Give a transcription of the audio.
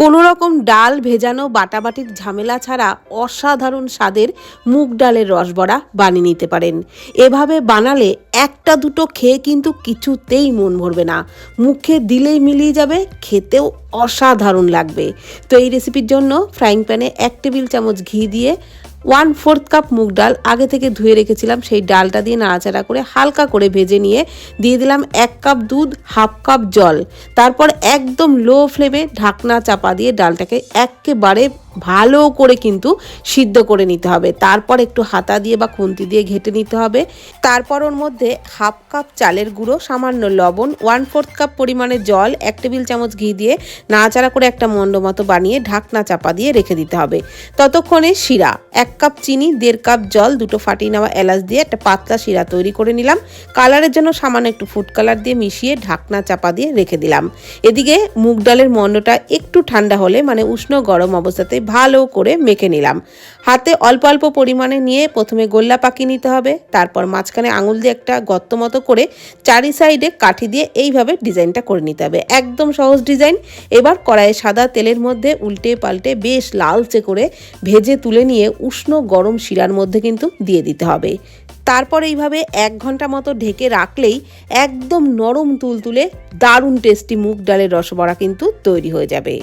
কোনো রকম ডাল ভেজানো বাটাবাটির ঝামেলা ছাড়া অসাধারণ স্বাদের মুগ ডালের রসবড়া বানিয়ে নিতে পারেন। এভাবে বানালে একটা দুটো খেয়ে কিন্তু কিছুতেই মন ভরবে না। মুখে দিলেই মিলিয়ে যাবে, খেতেও অসাধারণ লাগবে। তো এই রেসিপির জন্য ফ্রাইং প্যানে এক টেবিল চামচ ঘি দিয়ে ওয়ান ফোর্থ কাপ মুগ ডাল আগে থেকে ধুয়ে রেখেছিলাম, সেই ডালটা দিয়ে নাড়াচাড়া করে হালকা করে ভেজে নিয়ে দিয়ে দিলাম এক কাপ দুধ, হাফ কাপ জল। তারপর একদম লো ফ্লেমে ঢাকনা চাপা দিয়ে ডালটাকে একেবারে ভালো করে কিন্তু সিদ্ধ করে নিতে হবে। তারপর একটু হাতা দিয়ে বা খুন্তি দিয়ে ঘেটে নিতে হবে। তারপর ওর মধ্যে হাফ কাপ চালের গুঁড়ো, সামান্য লবণ, ওয়ান ফোর্থ কাপ পরিমাণে জল, এক টেবিল চামচ ঘি দিয়ে নাড়াচাড়া করে একটা মন্ড মতো বানিয়ে ঢাকনা চাপা দিয়ে রেখে দিতে হবে। ততক্ষণে শিরা, এক কাপ চিনি, দেড় কাপ জল, দুটো ফাটিয়ে নেওয়া এলাচ দিয়ে একটা পাতলা শিরা তৈরি করে নিলাম। কালারের জন্য সামান্য একটু ফুড কালার দিয়ে মিশিয়ে ঢাকনা চাপা দিয়ে রেখে দিলাম। এদিকে মুগ ডালের মন্ডটা একটু ঠান্ডা হলে মানে উষ্ণ গরম অবস্থাতে ভালো করে মেখে নিলাম। হাতে অল্প অল্প পরিমাণে নিয়ে প্রথমে গোল্লা পাকিয়ে নিতে হবে, তারপর মাঝখানে আঙুল দিয়ে একটা গর্ত মতো করে চারি সাইডে কাঠি দিয়ে এইভাবে ডিজাইনটা করে নিতে হবে। একদম সহজ ডিজাইন। এবার কড়াইয়ে সাদা তেলের মধ্যে উল্টে পাল্টে বেশ লালচে করে ভেজে তুলে নিয়ে উষ্ণ গরম শিরার মধ্যে কিন্তু দিয়ে দিতে হবে। তারপর এইভাবে এক ঘণ্টা মতো ঢেকে রাখলেই একদম নরম তুলতুলে দারুণ টেস্টি মুগ ডালের রসবড়া কিন্তু তৈরি হয়ে যাবে।